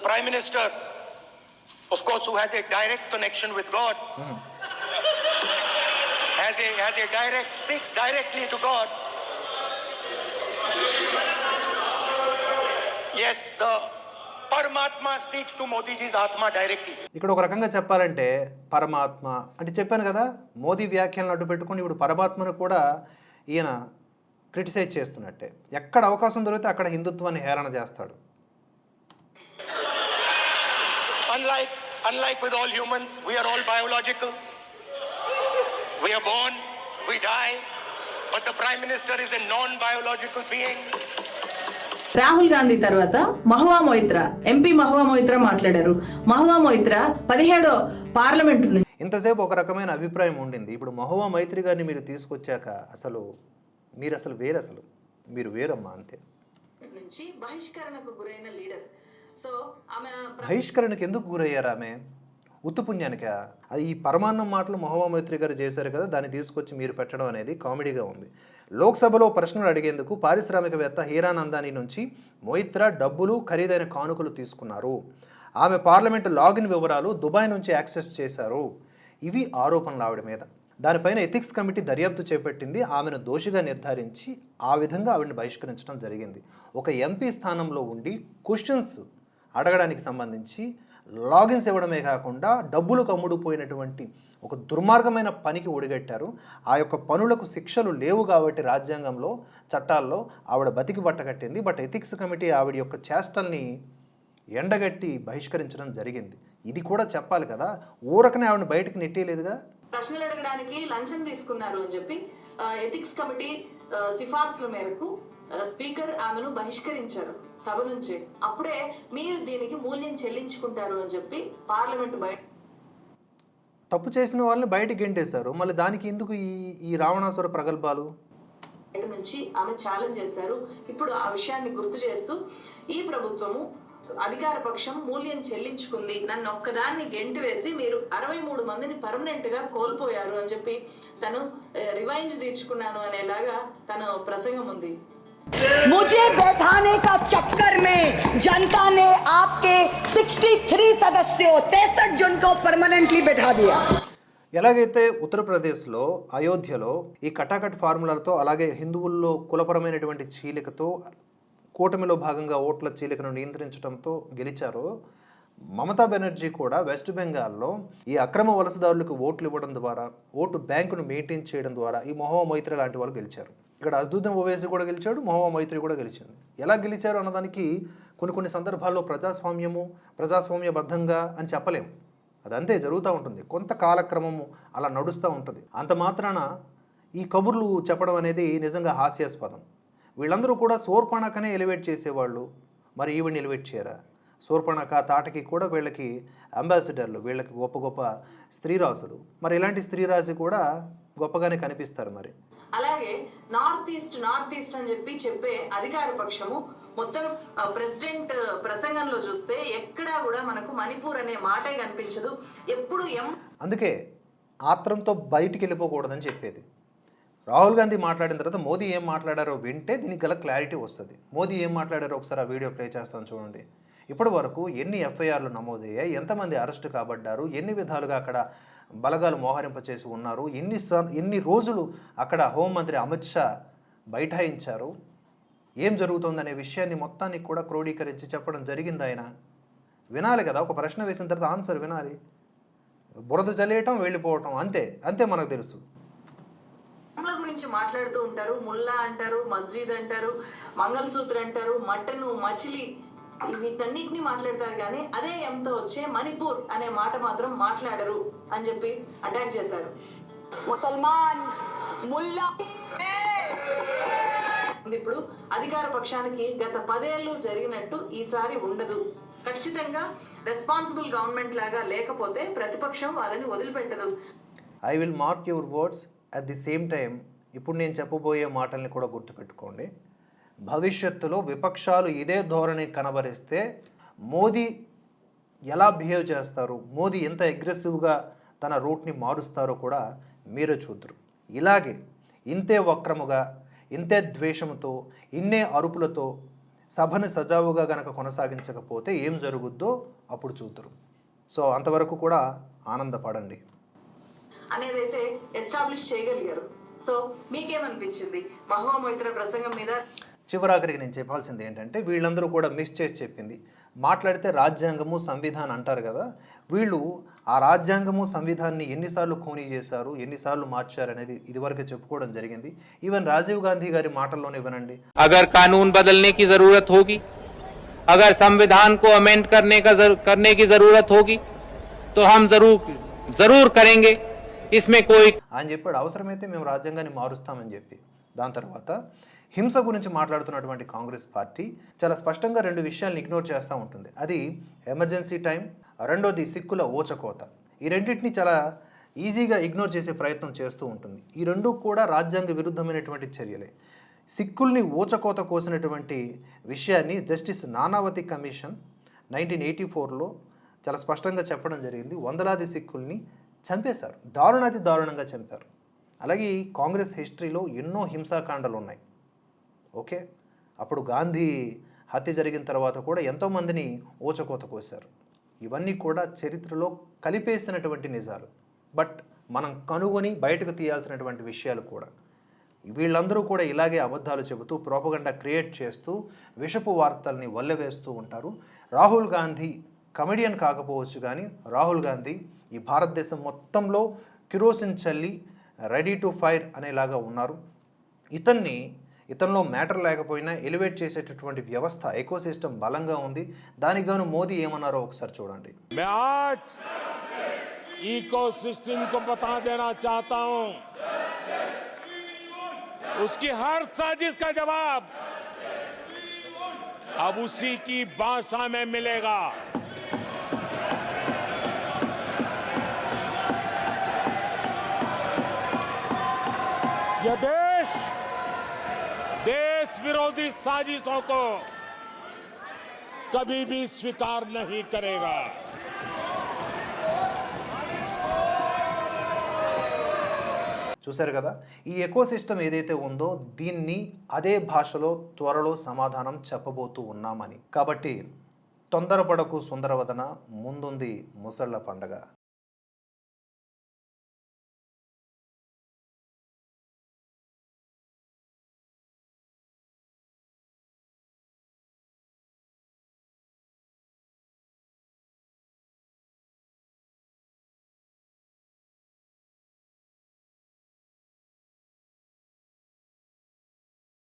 The Prime Minister, of course, who has a direct connection with God, has a, has a direct, speaks directly to God. Yes, the Paramatma speaks to Modiji's Atma directly. ఇక్కడ ఒక రకంగా చెప్పాలంటే పరమాత్మ అంటే చెప్పాను కదా మోదీ వ్యాఖ్యలను అడ్డు పెట్టుకుని ఇప్పుడు పరమాత్మను కూడా ఈయన క్రిటిసైజ్ చేస్తున్నట్టే ఎక్కడ అవకాశం దొరికితే అక్కడ హిందుత్వాన్ని హేళన చేస్తాడు Unlike, unlike with all humans, we are all biological. We are born, we die, but the Prime Minister is a non-biological being. Rahul Gandhi తర్వాత మహువా మొయిత్ర ఎంపీ మహువా మొయిత్ర మాట్లాడారు మహువా మొయిత్ర పదిహేడో పార్లమెంట్ నుంచి ఇంతసేపు ఒక రకమైన అభిప్రాయం ఉండింది ఇప్పుడు మహువా మైత్రి గారిని మీరు తీసుకొచ్చాక అసలు మీరు అసలు వేరు అసలు మీరు వేరమ్మా అంతే నుంచి బహిష్కరణకు గురైన లీడర్ సో ఆమె బహిష్కరణకు ఎందుకు గురయ్యారు ఆమె? ఉత్తుపుణ్యానిక అది ఈ పరమాన్నం మాటలు మహోమామైత్రి గారు చేశారు కదా దాన్ని తీసుకొచ్చి మీరు పెట్టడం అనేది కామెడీగా ఉంది. లోక్సభలో ప్రశ్నలు అడిగేందుకు పారిశ్రామికవేత్త హీరానందాని నుంచి మొయిత్రా డబ్బులు ఖరీదైన కానుకలు తీసుకున్నారు. ఆమె పార్లమెంటు లాగిన్ వివరాలు దుబాయ్ నుంచి యాక్సెస్ చేశారు. ఇవి ఆరోపణలు ఆవిడ మీద. దానిపైన ఎథిక్స్ కమిటీ దర్యాప్తు చేపట్టింది. ఆమెను దోషిగా నిర్ధారించి ఆ విధంగా ఆవిడని బహిష్కరించడం జరిగింది. ఒక ఎంపీ స్థానంలో ఉండి క్వశ్చన్స్ అడగడానికి సంబంధించి లాగిన్స్ ఇవ్వడమే కాకుండా డబ్బులు కమ్ముడుపోయినటువంటి ఒక దుర్మార్గమైన పనికి ఒడిగట్టారు. ఆ యొక్క పనులకు శిక్షలు లేవు కాబట్టి రాజ్యాంగంలో చట్టాల్లో ఆవిడ బతికి పట్టగట్టింది బట్ ఎథిక్స్ కమిటీ ఆవిడ యొక్క చేష్టల్ని ఎండగట్టి బహిష్కరించడం జరిగింది. ఇది కూడా చెప్పాలి కదా. ఊరకనే ఆవిడని బయటకు నెట్టేయలేదుగా? ప్రశ్నలు అడగడానికి లంచం తీసుకున్నారు అని చెప్పి ఎథిక్స్ కమిటీ సిఫార్సుల మేరకు స్పీకర్ ఆమెను బహిష్కరించారు సభ నుంచి. అప్పుడే మీరు దీనికి మూల్యం చెల్లించుకుంటారు అని చెప్పి పార్లమెంట్ బయట తప్పు చేసిన వాళ్ళని బయటికి గెంటేశారు. మళ్ళీ దానికి ఎందుకు ఈ ఈ రావణాసుర ప్రగల్భాలు? బయట నుంచి ఆమె ఛాలెంజ్ చేశారు. ఇప్పుడు ఆ విషయాన్ని గుర్తు చేస్తూ ఈ ప్రభుత్వము అధికార పక్షం మూల్యం చెల్లించుకుంది. నన్ను ఒక్కదాన్ని గెంటి వేసి మీరు అరవై మూడు మందిని పర్మనెంట్గా కోల్పోయారు అని చెప్పి తను రివైంజ్ తీర్చుకున్నాను అనేలాగా తన ప్రసంగం ఉంది. मुझे बैठाने का चक्कर में जनता ने आपके 63 सदस्यों तिरसठ जन को परमानेंटली बैठा दिया ఎలాగైతే ఉత్తరప్రదేశ్లో అయోధ్యలో ఈ కటాకట్ ఫార్ములాలతో అలాగే హిందువుల్లో కులపరమైనటువంటి చీలికతో కూటమిలో భాగంగా ఓట్ల చీలికను నియంత్రించడంతో గెలిచారో మమతా బెనర్జీ కూడా వెస్ట్ బెంగాల్లో ఈ అక్రమ వలసదారులకు ఓట్లు ఇవ్వడం ద్వారా ఓటు బ్యాంకును మెయింటైన్ చేయడం ద్వారా ఈ మొహమ్మా మైత్రి లాంటి వాళ్ళు గెలిచారు ఇక్కడ అజ్దుద్దీన్ ఓవైసీ కూడా గెలిచాడు మొహమ్మా మైత్రి కూడా గెలిచింది. ఎలా గెలిచారు అన్నదానికి కొన్ని కొన్ని సందర్భాల్లో ప్రజాస్వామ్యము ప్రజాస్వామ్యబద్ధంగా అని చెప్పలేము అది అంతే జరుగుతూ ఉంటుంది. కొంత కాలక్రమము అలా నడుస్తూ ఉంటుంది. అంత మాత్రాన ఈ కబుర్లు చెప్పడం అనేది నిజంగా హాస్యాస్పదం. వీళ్ళందరూ కూడా సోర్పణకనే ఎలివేట్ చేసేవాళ్ళు. మరి ఈవిని ఎలివేట్ చేయరా? శూర్పణక తాటకి కూడా వీళ్ళకి అంబాసిడర్లు వీళ్ళకి గొప్ప గొప్ప స్త్రీరాసులు మరి ఇలాంటి స్త్రీరాశి కూడా గొప్పగానే కనిపిస్తారు మరి. అలాగే నార్త్ ఈస్ట్ నార్త్ ఈస్ట్ అని చెప్పి చెప్పే అధికార పక్షము మొత్తం ప్రెసిడెంట్ ప్రసంగంలో చూస్తే ఎక్కడా కూడా మనకు మణిపూర్ అనే మాటే కనిపించదు. ఎప్పుడు ఎం అందుకే ఆత్రంతో బయటికి వెళ్ళిపోకూడదని చెప్పేది. రాహుల్ గాంధీ మాట్లాడిన తర్వాత మోదీ ఏం మాట్లాడారో వింటే దీనికి గల క్లారిటీ వస్తుంది. మోదీ ఏం మాట్లాడారో ఒకసారి ఆ వీడియో ప్లే చేస్తాను చూడండి. ఇప్పటి వరకు ఎన్ని ఎఫ్ఐఆర్లు నమోదయ్యాయి ఎంతమంది అరెస్ట్ కాబడ్డారు ఎన్ని విధాలుగా అక్కడ బలగాలు మోహరింపచేసి ఉన్నారు ఎన్ని స- ఎన్ని రోజులు అక్కడ హోంమంత్రి అమిత్ షా బైఠాయించారు ఏం జరుగుతుందనే విషయాన్ని మొత్తాన్ని కూడా క్రోడీకరించి చెప్పడం జరిగింది ఆయన. వినాలి కదా ఒక ప్రశ్న వేసిన తర్వాత ఆన్సర్ వినాలి. బురద చలియటం వెళ్ళిపోవటం అంతే అంతే మనకు తెలుసు. గురించి మాట్లాడుతూ ఉంటారు ముల్లా అంటారు మస్జిద్ అంటారు మంగళసూత్ర అంటారు మటన్ మచిలీ వీటన్నిటిని మాట్లాడతారు కానీ అదే ఎంతో వచ్చే మణిపూర్ అనే మాట మాత్రం మాట్లాడరు అని చెప్పి అటాక్ చేశారు. ముసల్మాన్ ముల్లా ఇప్పుడు అధికార పక్షానికి గత పదేళ్ళు జరిగినట్టు ఈసారి ఉండదు. ఖచ్చితంగా రెస్పాన్సిబుల్ గవర్నమెంట్ లాగా లేకపోతే ప్రతిపక్షం వాళ్ళని వదిలిపెట్టదు. I will mark your words at the same time ఇప్పుడు నేను చెప్పబోయే మాటల్ని కూడా గుర్తుపెట్టుకోండి. భవిష్యత్తులో విపక్షాలు ఇదే ధోరణి కనబరిస్తే మోదీ ఎలా బిహేవ్ చేస్తారు? మోదీ ఎంత అగ్రెసివ్గా తన రూట్ని మారుస్తారో కూడా మీరే చూద్దరు. ఇలాగే ఇంతే వక్రముగా ఇంతే ద్వేషముతో ఇన్నే అరుపులతో సభని సజావుగా గనక కొనసాగించకపోతే ఏం జరుగుద్దో అప్పుడు చూద్దరు. సో అంతవరకు కూడా ఆనందపడండి అనేదైతే అయితే ఎస్టాబ్లిష్ చేయగలిగారు. సో మీకేమనిపించింది? మహువా ప్రసంగం మీద చివరాఖరికి నేను చెప్పాల్సింది ఏంటంటే వీళ్ళందరూ కూడా మిస్ చేసి చెప్పింది. మాట్లాడితే రాజ్యాంగము సంవిధానం అంటారు కదా వీళ్ళు ఆ రాజ్యాంగము సంవిధాన్ని ఎన్నిసార్లు ఖూనీ చేశారు ఎన్నిసార్లు మార్చారు అనేది ఇదివరకు చెప్పుకోవడం జరిగింది. ఈవెన్ రాజీవ్ గాంధీ గారి మాటల్లోనే ఇవ్వనండి అగర్ కానూన్ బదల్నే కి జరూరత్ హోగి అగర్ సంవిధాన్ కో అమెంట్ కర్నే కా కర్నే కి జరూరత్ హోగి తో హమ్ జరూర్ జరూర్ కరేంగే ఇస్మే కోయి అని చెప్పాడు అవసరమైతే మేము రాజ్యాంగాన్ని మారుస్తామని చెప్పి. దాని తర్వాత హింస గురించి మాట్లాడుతున్నటువంటి కాంగ్రెస్ పార్టీ చాలా స్పష్టంగా రెండు విషయాలను ఇగ్నోర్ చేస్తూ ఉంటుంది. అది ఎమర్జెన్సీ టైం రెండోది సిక్కుల ఓచకోత. ఈ రెండింటిని చాలా ఈజీగా ఇగ్నోర్ చేసే ప్రయత్నం చేస్తూ ఉంటుంది. ఈ రెండు కూడా రాజ్యాంగ విరుద్ధమైనటువంటి చర్యలే. సిక్కుల్ని ఊచకోత కోసినటువంటి విషయాన్ని justice Nanavati commission nineteen eighty ఫోర్లో చాలా స్పష్టంగా చెప్పడం జరిగింది. వందలాది సిక్కుల్ని చంపేశారు. దారుణాతి దారుణంగా చంపారు. అలాగే ఈ కాంగ్రెస్ హిస్టరీలో ఎన్నో హింసాకాండలు ఉన్నాయి ఓకే? అప్పుడు గాంధీ హత్య జరిగిన తర్వాత కూడా ఎంతోమందిని ఊచకోత కోశారు. ఇవన్నీ కూడా చరిత్రలో కలిపేసినటువంటి నిజాలు. బట్ మనం కనుగొని బయటకు తీయాల్సినటువంటి విషయాలు కూడా. వీళ్ళందరూ కూడా ఇలాగే అబద్ధాలు చెబుతూ ప్రోపగండా క్రియేట్ చేస్తూ విషపు వార్తల్ని వల్లవేస్తూ ఉంటారు. రాహుల్ గాంధీ కమెడియన్ కాకపోవచ్చు కానీ రాహుల్ గాంధీ ఈ భారతదేశం మొత్తంలో కిరోసిన్ చల్లి రెడీ టు ఫైర్ అనేలాగా ఉన్నారు. ఇతన్ని ఇతనిలో మ్యాటర్ లేకపోయినా ఎలివేట్ చేసేటటువంటి వ్యవస్థ ఎకోసిస్టమ్ బలంగా ఉంది దానికి గాను మోదీ ఏమన్నారో ఒకసారి చూడండి मैं आज इकोसिस्टम को बता देना चाहता हूं उसकी हर साजिश का जवाब अब उसी की भाषा में मिलेगा यह देश देश विरोधी साजिशों को कभी भी स्वीकार नहीं करेगा చూశారు కదా ఈ ఎకోసిస్టమ్ ఏదైతే ఉందో దీన్ని అదే భాషలో త్వరలో సమాధానం చెప్పబోతూ ఉన్నామని కాబట్టి తొందరపడకు సుందరవదన ముందుంది ముసళ్ళ పండగ